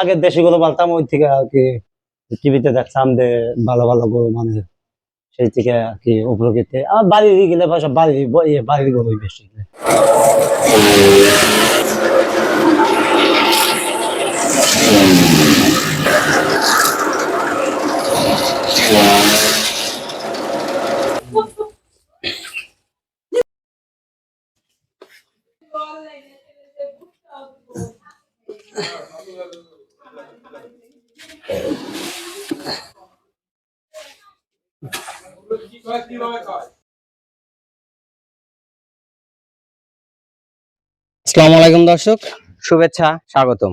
আগে দেশি গরু পালতাম ওই থেকে আর কি টিভিতে দেখতাম যে ভালো ভালো গরু মানে সেই থেকে আর কি উপকৃত। আমার বাড়ির গেলে সব বাড়ির ইয়ে, বাড়ির গরুই বেশি। আসসালামু আলাইকুম দর্শক। শুভেচ্ছা স্বাগতম।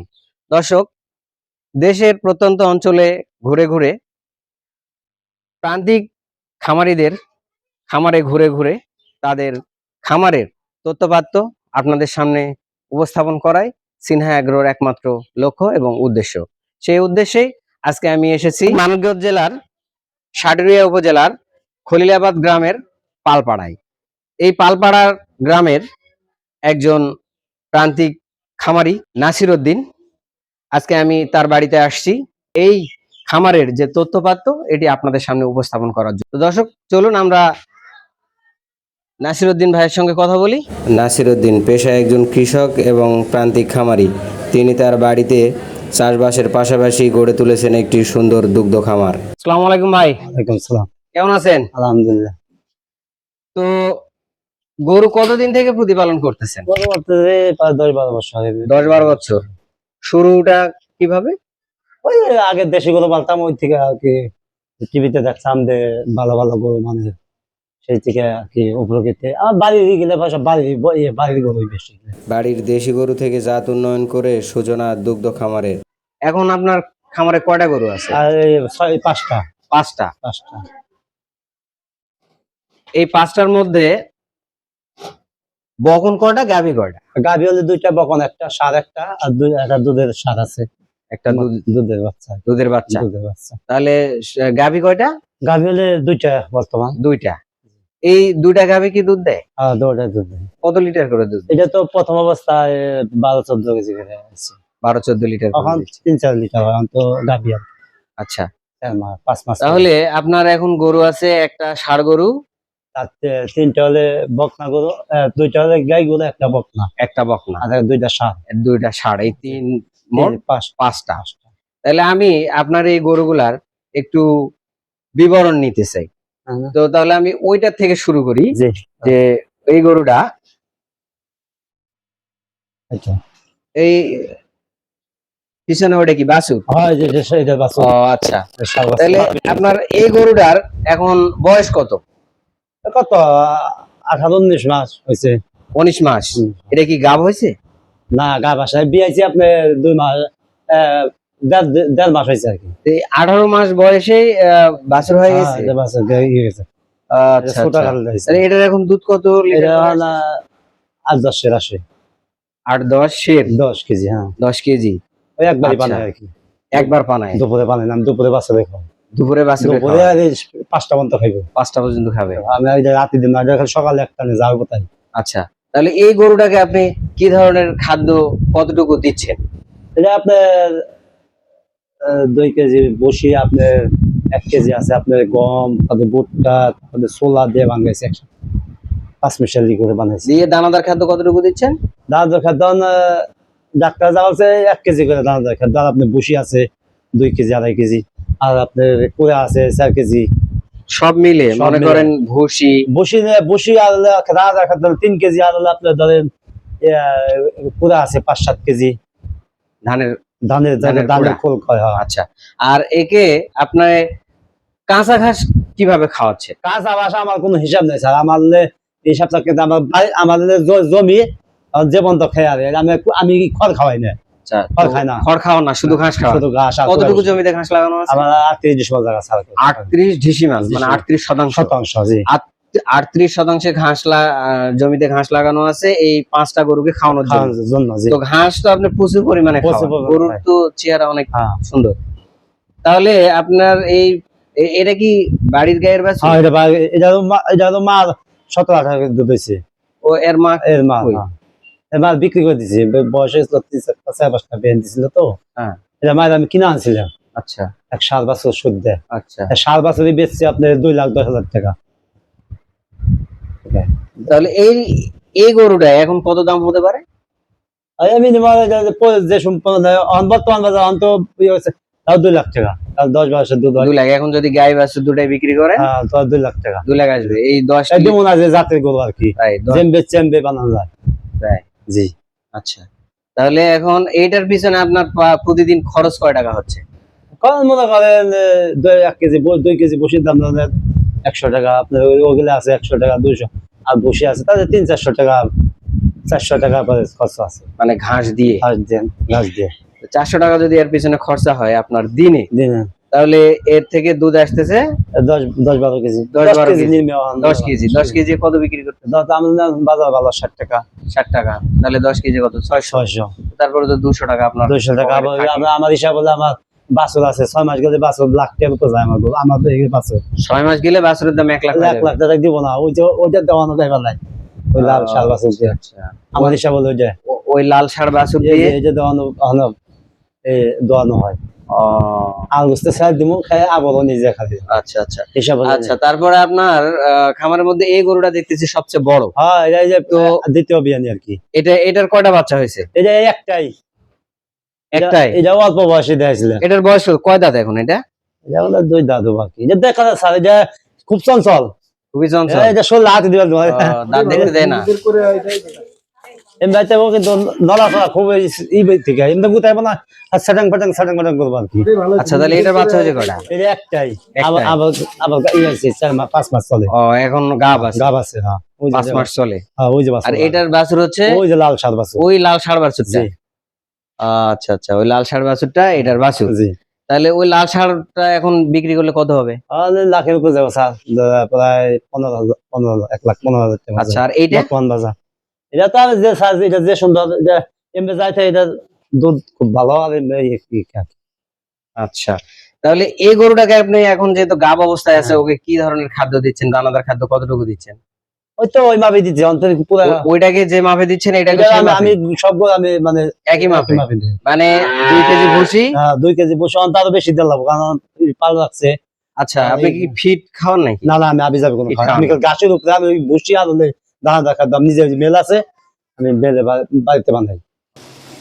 দর্শক দেশের প্রত্যন্ত অঞ্চলে ঘুরে ঘুরে প্রান্তিক খামারিদের খামারে ঘুরে ঘুরে তাদের খামারের তথ্যপাত্য আপনাদের সামনে উপস্থাপন করাই সিনহা অ্যাগ্রোর একমাত্র লক্ষ্য এবং উদ্দেশ্য। সেই উদ্দেশ্যেই আজকে আমি এসেছি মানবগঞ্জ জেলার সাটুরিয়া উপজেলার খলিলাবাদ গ্রামের পালপাড়ায়। এই পালপাড়ার গ্রামের একজন প্রান্তিক খামারি নাসির উদ্দিন। আজকে আমি তার বাড়িতে আসছি। এই খামারের যে তথ্যপাত্য এটি আপনাদের সামনে উপস্থাপন করার জন্য। দর্শক চলুন আমরা নাসির উদ্দিন ভাইয়ের সঙ্গে কথা বলি। নাসির উদ্দিন পেশায় একজন কৃষক এবং প্রান্তিক খামারি। তিনি তার বাড়িতে চাষবাসের পাশাপাশি গড়ে তুলেছেন একটি সুন্দর দুগ্ধ খামার। আসসালামু আলাইকুম ভাই। ওয়ালাইকুম সালাম কেমন আছেন? আলহামদুলিল্লাহ। তো গরু কতদিন থেকে প্রতিপালন করতেছেন? গরু প্রায় দশ বারো বছর আগে দশ বারো বছর। শুরুটা কীভাবে? ওই আগে দেশি গরু পালতাম ওই থেকে আর কি টিভিতে দেখতাম যে ভালো ভালো গরু মানে সেই থেকে আর কি উপকৃত। আমার বাড়ির গেলে বাড়ির ইয়ে, বাড়ির গরুই বেশি। বাড়ির দেশি গরু থেকে জাত উন্নয়ন করে সুজনা দুগ্ধ খামারের এখন আপনার খামারে কয়টা গরু আছে? আর পাঁচটা। পাঁচটা। পাঁচটা। এই পাঁচটার মধ্যে বকন কয়টা গাভী কয়টা? গাভী হলে দুইটা বকন একটা সার একটা আর দুই একটা দুধের সার আছে। একটা দুধের বাচ্চা। দুধের বাচ্চা। দুধের বাচ্চা। তাহলে গাভী কয়টা? গাভী হলে দুইটা বর্তমান। দুইটা। এই দুইটা গাভী কি দুধ দেয়? আর দুটা দুধ দেয়। কত লিটার করে দুধ এটা তো প্রথম অবস্থায় বারো চোদ্দ কেজি করে আছে। বারো চোদ্দ লিটার দিচ্ছে। তিন চার লিটার হয় এখন তো গাভী আচ্ছা। চার মাস পাঁচ মাস তাহলে আপনার এখন গরু আছে একটা ষাড় গরু তিনটা হলে বকনা গরু দুইটা হলে গাই গরু একটা বকনা। একটা বকনা। আর দুইটা দুইটা ষাড় এই তিন পাঁচ। পাঁচটা। তাহলে আমি আপনার এই গরুগুলার একটু বিবরণ নিতে চাই। হ্যাঁ। তো তাহলে আমি ওইটার থেকে শুরু করি যে এই গরুটা আচ্ছা। এই পিছনে ওটা কি বাসু হয় আচ্ছা। তাহলে আপনার এই গরুটার এখন বয়স কত? কত? আঠারো উনিশ মাস হয়েছে। উনিশ মাস? এটা কি গাব হয়েছে? না গা বাসায় বিয়েছি আপনি দুই মাস দেড় মাস হয়েছে আর কি। আঠারো মাস বয়সে বাছুর হয়ে গেছে? হ্যাঁ, গেছে। আচ্ছা আচ্ছা। তাহলে এটার এখন দুধ কত আট দশের আসে আট দশ শের দশ কেজি হ্যাঁ। দশ কেজি। ওই একবারই আচ্ছা। বানায় আর কি। একবার পানায় দুপুরে বানাইলাম দুপুরে বাচ্চা দেখো দুপুরে বাছুর দুপুরে আর পাঁচটা পর্যন্ত খাইবো। পাঁচটা পর্যন্ত খাবে? আমি রাতে দিন সকালে একটা যাব তাই। আচ্ছা তাহলে এই গরুটাকে আপনি কি ধরনের খাদ্য কতটুকু দিচ্ছেন? এটা আপনার দুই কেজি বসি আপনার এক কেজি আছে আপনার গম তারপরে ভুট্টা তারপরে ছোলা দিয়ে বানাইছে একসাথে। পাঁচ মিশালি করে বানাইছে দিয়ে দানাদার খাদ্য কতটুকু দিচ্ছেন? দানাদার খাদ্য ডাক্তার যা বলছে এক কেজি করে দানাদার খাদ্য আর আপনার বসি আছে দুই কেজি আড়াই কেজি। আর আপনার কুড়া আছে চার কেজি সব মিলে মনে করেন ভুসি। বসি নে- বসি আর দানাদার খাদ্য তিন কেজি হলো আপনার ধরেন কুড়া আছে পাঁচ সাত কেজি। ধানের ধানের ধানের ধানের খোল হয়। আচ্ছা। আর একে আপনার কাঁচা ঘাস কীভাবে খাওয়াচ্ছে? কাঁচা আমার কোনো হিসাব নেই স্যার। আমার জমি খেয়ে আমি আমি খড় খাওয়াই না। আচ্ছা খড় খায় না। খড় খাওয়া না শুধু ঘাস খাওয়া? শুধু ঘাস কতটুকু জমিতে ঘাস লাগানো আছে? আমার আটত্রিশ জায়গা মানে শতাংশ। শতাংশ জি। আটত্রিশ শতাংশে ঘাস জমিতে ঘাস লাগানো আছে এই পাঁচটা গরুকে খাওয়ানোর জন্য। তো ঘাস তো আপনি প্রচুর পরিমাণে গরুর তো চেহারা অনেক হ্যাঁ। সুন্দর। তাহলে আপনার এই এটা কি বাড়ির গায়ের বাছুর? হ্যাঁ, এটা তো মা- সতেরো আঠারো দুধ হয়েছে ও এর মা এর মা কই? হ্যাঁ। এর মা বিক্রি করে দিছি। বয়স হয়েছিল চার- পাঁচটা বেন দিছিল তো। হ্যাঁ। এটা মায়ের আমি কিনে আনছিলাম। আচ্ছা। এক সাত বছর সুদ দেয়। আচ্ছা। সাত বছরই বেচছি আপনার দুই লাখ দশ হাজার টাকা। তাহলে এই এই গরুটা এখন কত দাম হতে পারে? মানে যে- বর্তমান বাজার অন্ত ইয়ে তাও দুই লাখ টাকা। তাও দশ বছর দুই লাখ। এখন যদি গাই বাছুর দুটাই বিক্রি করে? হ্যাঁ দুই লাখ টাকা। দুই লাখ আসবে। এই দশ একদম না যে জাতের গরু আর কি। বানানো যায়। তাই। জি। আচ্ছা। তাহলে এখন এইটার পিছনে আপনার প্রতিদিন খরচ কয় টাকা হচ্ছে? কারণ মনে করেন এক কেজি দুই কেজি বসির দাম ধরেন একশো টাকা আপনার ওগুলো আছে একশো টাকা দুইশো আর বসে আছে তাহলে তিন চারশো টাকা চারশো টাকা খরচ আছে। মানে ঘাস দিয়ে? ঘাস দেন ঘাস দিয়ে। চারশো টাকা যদি এর পিছনে খরচা হয় আপনার দিনে? দিনে। তাহলে এর থেকে দুধ আসতেছে দশ দশ বারো কেজি। দশ বারো কেজি। দশ কেজি। দশ কেজি কত বিক্রি করতে? দশ আমাদের বাজার ভালো ষাট টাকা। ষাট টাকা। তাহলে দশ কেজি কত? ছয়শো। ছয়শো। তারপরে তো দুশো টাকা আপনার। দুইশো টাকা। আমরা- হিসাব হলে আমার বাছুর আছে। ছয় মাস গেলে বাছুর লাখ টাকার উপর যায় আমার বাছুর। ছয় মাস গেলে বাছুরের দাম এক লাখ হয়ে লাখ টাকা দিব না। ওই যে ওইটা দেওয়ানো যাইবার নাই। ওই লাল শাল বাছুর দিয়ে। আচ্ছা আমার হিসাব হলো ও- ওই লাল ষাড় বাছুর দিয়ে যে- এই যে দেওয়ানো দেওয়ানো হয়। ও, আর দিব খাই আবারও নিজে খালি আচ্ছা আচ্ছা। হিসাব আচ্ছা তারপরে আপনার খামারের মধ্যে এই গরুটা দেখতেছি সবচেয়ে বড়। হ্যাঁ এই যে তো- দ্বিতীয় বিয়ানি আর কি। এটা এটার কয়টা বাচ্চা হয়েছে? এই একটাই। এটা- একটাই? এটা অল্প বয়সে এটার বয়স কয় দাঁত এখন এটা? দুই দাদু বাকি। এটা দেখা এটা খুব চঞ্চল। খুবই চঞ্চল। এটা শোল হাতে দিবেন দাঁত দেখতে দেয় না। এমনি চাইব কিন্তু নড়াচড়া খুব ই থেকে এমনি গুতাইবো না আর সাটাং ফাটাং সাটাং ফাটাং করব আর কি। আচ্ছা তাহলে এটার বাচ্চা হয়েছে কয়টা? এটা একটাই। একটাই। আবার আবার আবার ই আছে চার মাস পাঁচ মাস চলে। ও এখন গাব আছে। গাব আছে হ্যাঁ। ওই পাঁচ মাস চলে। হ্যাঁ ওই যে বাছুর। আর এটার বাছুর হচ্ছে ওই যে লাল সার বাছুর। ওই লাল ষাড় বাছুরটা? আচ্ছা আচ্ছা ওই লাল বাছুরটা এটার বাছুর? জি। তাহলে ওই লাল ষাড়টা এখন বিক্রি করলে কত হবে? লাখের উপরে যাব স্যার। প্রায় পনেরো হাজার পনেরো হাজার এক লাখ পনেরো হাজার টাকা। আচ্ছা আর এইটা? বর্তমান বাজার। এটা তো আর যে সাইজ এটা যে সুন্দর এটা এমনি যাইতে এটা দুধ খুব ভালো আর ইয়ে। আচ্ছা তাহলে এই গরুটাকে আপনি এখন যেহেতু গাব অবস্থায় আছে হ্যাঁ। ওকে কি ধরনের খাদ্য দিচ্ছেন? দানাদার খাদ্য কতটুকু দিচ্ছেন? ওই তো ওই মাপে দিচ্ছি অন্তর পুরো ওইটাকে যে মাপে দিচ্ছেন এটাকে এটা আমি- মাপে? আমি আমি মানে একই মাপে? মানে দুই কেজি ভুসি? হ্যাঁ দুই কেজি বসে অন্ত আরও বেশি দিলাম কারণ পাল রাখছে আচ্ছা আপনি কি ফিট খাওয়ান নাকি? না না আমি আবি যাবে কোনো আমি গাছের উপরে আমি বসি আর দানা দেখা দাম নিজে ওই মেল আছে, আমি মেলে বাড়িতে বানাই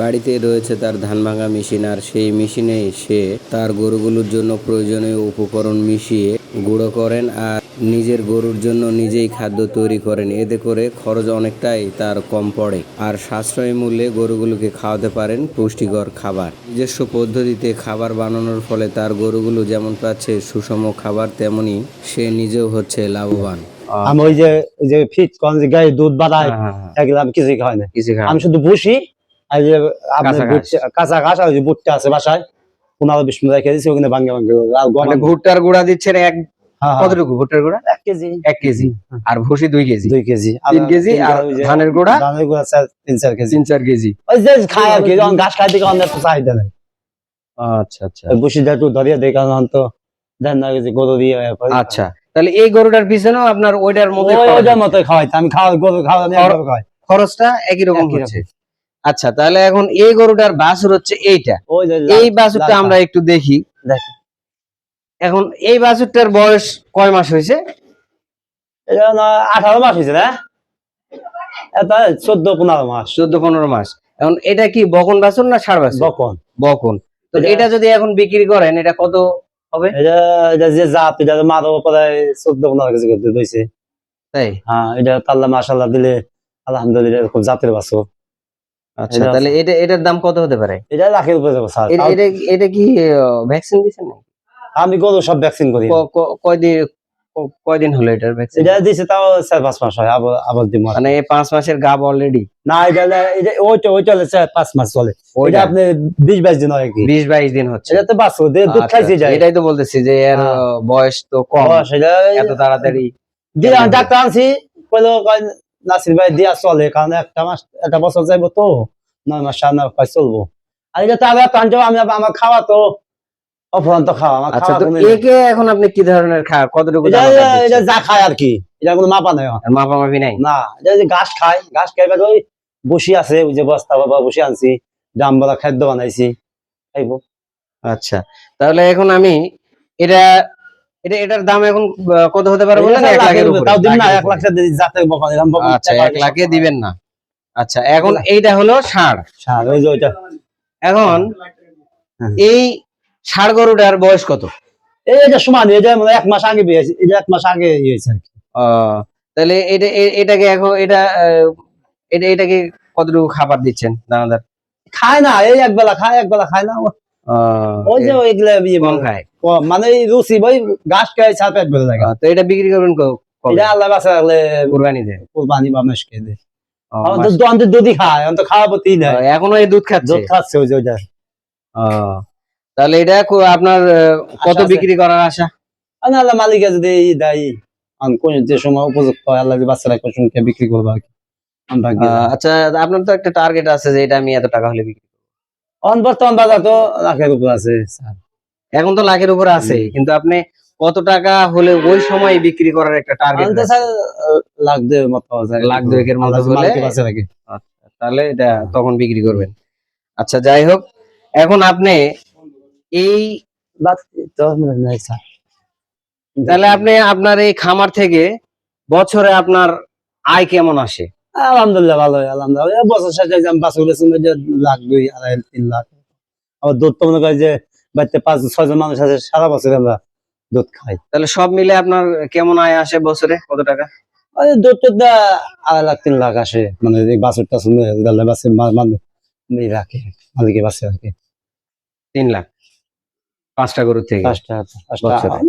বাড়িতে রয়েছে তার ধান ভাঙা মেশিন, আর সেই মেশিনেই সে তার গরুগুলোর জন্য প্রয়োজনীয় উপকরণ মিশিয়ে গুঁড়ো করেন আর নিজের গরুর জন্য নিজেই খাদ্য তৈরি করেন। এতে করে খরচ অনেকটাই তার কম পড়ে আর সাশ্রয়ী মূল্যে গরুগুলোকে খাওয়াতে পারেন পুষ্টিকর খাবার। নিজস্ব পদ্ধতিতে খাবার বানানোর ফলে তার গরুগুলো যেমন পাচ্ছে সুষম খাবার, তেমনি সে নিজেও হচ্ছে লাভবান। আমি ওই যে ওই যে ফিট কোন যে গায়ে দুধ বাড়ায় হ্যাঁ, হ্যাঁ, হ্যাঁ। এগুলো আমি কিছুই খাই না। আমি শুধু বসি আর যে কাঁচা ঘাস। আর যে বুটটা আছে বাসায় পনেরো বিশ মিনিট রেখে দিচ্ছি ওখানে ভাঙ্গে ভাঙ্গে আর মানে ভুট্টার গুঁড়া দিচ্ছেন এক কতটুকু ভুট্টার গুঁড়া? এক কেজি। এক কেজি। আর ভুসি দুই কেজি। দুই কেজি। তিন কেজি আর ওই যে ধানের গুঁড়া? ধানের গুঁড়া তিন চার কেজি। তিন চার কেজি। ওই যে খায় আর কি যখন ঘাস খাইতে অনেক চাহিদা নেই। আচ্ছা আচ্ছা। বসিটা একটু ধরিয়ে দেয় কারণ তো দেন না যে গরু দিয়ে আচ্ছা। তাহলে এই গরুটার পিছনেও আপনার ওইটার মধ্যে ওইটার আমি খাওয়া গরু খাওয়া আমি খর- একভাবে খাওয়াই। খরচটা একই রকম হচ্ছে। আচ্ছা তাহলে এখন এই গরুটার বাছুর হচ্ছে এইটা। এই বাছুরটা আমরা একটু দেখি। এখন এই বাছুরটার বয়স কয় মাস হয়েছে? আঠারো মাস হয়েছে না? চোদ্দ পনেরো মাস। চোদ্দ পনেরো মাস। এখন এটা কি বকন বাছুর না ষাড় বাছুর? বকন। বকন। তো এটা যদি এখন বিক্রি করেন এটা কত হবে? এটা এটা যে জাত এটা মারো প্রায় চোদ্দ পনেরো কেজি করতে দিয়েছে তাই? হ্যাঁ এটা তাল্লা মাসাল্লাহ দিলে আলহামদুলিল্লাহ খুব জাতের বাছুর। আচ্ছা তাহলে এটা এটার দাম কত হতে পারে? এটা লাখের উপরে যাব স্যার। এটা- এটা কি ভ্যাকসিন দিয়েছেন আমি গরু সব ভ্যাকসিন করি। কয়দিন ক- কয়দিন হলো এটার ভ্যাকসিন এটা দিছে তাও চার পাঁচ মাস হয় আবার আবার দিব মানে এই পাঁচ মাসের গাব অলরেডি না এটা এটা ওইটা ওই চলে চার পাঁচ মাস চলে। এটা আপনি বিশ বাইশ দিন হয় কি? বিশ বাইশ দিন হচ্ছে। এটা তো দিয়ে দুধ আচ্ছা, খাইছে যায় এটাই তো বলতেছি যে এর হ্যাঁ। বয়স তো কম। এত তাড়াতাড়ি দিয়ে ডাক্তার আনছি কইলো নাসির ভাই দিয়া চলে কারণ একটা মাস একটা বছর যাইবো তো নয় মাস সাত মাস চলবো। আর এটা তো কারণ আমি আমার খাওয়া তো অফুরন্ত খাওয়া আচ্ছা তো একে এখন আপনি কি ধরনের খা কতটুকু এটা? যা খায় আর কি। এটা কোনো মাপা নাই। আর মাপামাপি নাই? না এটা যে ঘাস খায় ঘাস খাইবার ওই বসি আছে ওই যে বস্তা বাবা বসে আনছি ডাম বলা খাদ্য বানাইছি। খাইবো। আচ্ছা তাহলে এখন আমি এটা এটা এটার দাম এখন কত হতে পারে বললেন? এক লাখের উপরে। তাও দিন না এক লাখ টাকা যাতে বকা দিলাম আচ্ছা এক লাখে দিবেন না। আচ্ছা এখন এইটা হলো সার। সার ওই যে ওইটা। এখন হ্যাঁ। এই ষাঁড় গরুটার বয়স কত? এই যে সমান এই যে মানে এক মাস আগে বিয়ে এই যে এক মাস আগে ইয়ে হয়েছে আর কি। তাহলে এটা এটাকে এখন এটা এটা এটাকে কতটুকু খাবার দিচ্ছেন দানাদার? খায় না এই এক বেলা খায় এক বেলা খায় না ওই যে ওইগুলা ইয়ে কম খায়। মানে রুচি ভাই ঘাস খায় ছাড় পেট বেড়ে থাকে তো এটা বিক্রি করবেন? এটা আল্লাহ বাসা রাখলে কুরবানিতে কোরবানি বা মেশকে দে ও, আমাদের অন্তত দুধই খায় অন্তত খাওয়া প্রতি এখনও এই দুধ খাচ্ছে? দুধ খাচ্ছে ওই যে ওইটা। তাহলে এটা আপনার কত বিক্রি করার আশা? আল্লাহ মালিকে যদি এই দেয়। কোন যে সময় উপযুক্ত হয় আল্লাহ বাচ্চারা কোন সময় বিক্রি করব আর কি। আচ্ছা আপনার তো একটা টার্গেট আছে যে এটা আমি এত টাকা হলে বিক্রি করব। অন বর্তমান বাজার তো লাখের উপর আছে এখন তো লাখের উপরে আছে কিন্তু আপনি কত টাকা হলে ওই সময় বিক্রি করার একটা টার্গেট লাখ দেড় মতো লাখ দুয়েকের মতো হলে- রাখে। তাহলে এটা তখন বিক্রি করবেন। আচ্ছা যাই হোক এখন আপনি এই স্যার। তাহলে আপনি আপনার এই খামার থেকে বছরে আপনার আয় কেমন আসে? আলহামদুলিল্লাহ ভালো আলহামদুলিল্লাহ। বছর শেষে আমি বাছুর লাখ দুই আড়াই তিন লাখ। আবার দুধ তো মনে করে যে বাড়িতে পাঁচ ছয়জন মানুষ আছে সারা বছর আমরা দুধ খাই। তাহলে সব মিলে আপনার কেমন আয় আসে বছরে? কত টাকা? দুধ টুধ আড়াই লাখ তিন লাখ আসে। মানে মানে রাখে মালিকে বাসে রাখে। তিন লাখ। পাঁচটা গরুর থেকে। পাঁচটা। আর-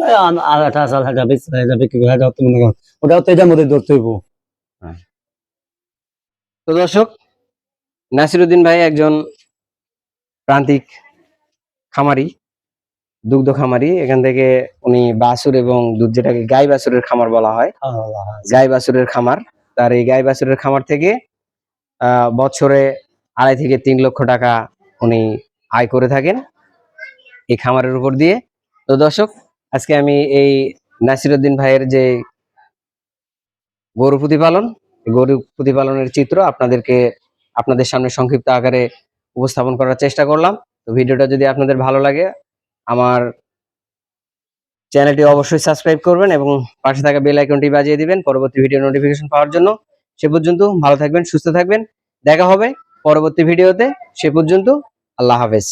বিশ করে তো মনে করেন ওটাও তো এটার মধ্যে ধরতে হইব। তো দর্শক নাসিরুদ্দিন ভাই একজন প্রান্তিক খামারি দুগ্ধ খামারি। এখান থেকে উনি বাছুর এবং দুধ যেটাকে গাই বাছুরের খামার বলা হয়। গাই বাছুরের খামার। তার এই গাই বাছুরের খামার থেকে আহ, বছরে আড়াই থেকে তিন লক্ষ টাকা উনি আয় করে থাকেন। এই খামারের উপর দিয়ে। তো দর্শক, আজকে আমি এই নাসিরুদ্দিন ভাইয়ের যে গরু প্রতিপালন গরু প্রতিপালনের চিত্র আপনাদেরকে আপনাদের সামনে সংক্ষিপ্ত আকারে উপস্থাপন করার চেষ্টা করলাম। তো ভিডিওটা যদি আপনাদের ভালো লাগে, আমার চ্যানেলটি অবশ্যই সাবস্ক্রাইব করবেন এবং পাশে থাকা বেল আইকনটি বাজিয়ে দিবেন পরবর্তী ভিডিও নোটিফিকেশন পাওয়ার জন্য। সে পর্যন্ত ভালো থাকবেন, সুস্থ থাকবেন। দেখা হবে পরবর্তী ভিডিওতে। সে পর্যন্ত আল্লাহ হাফেজ।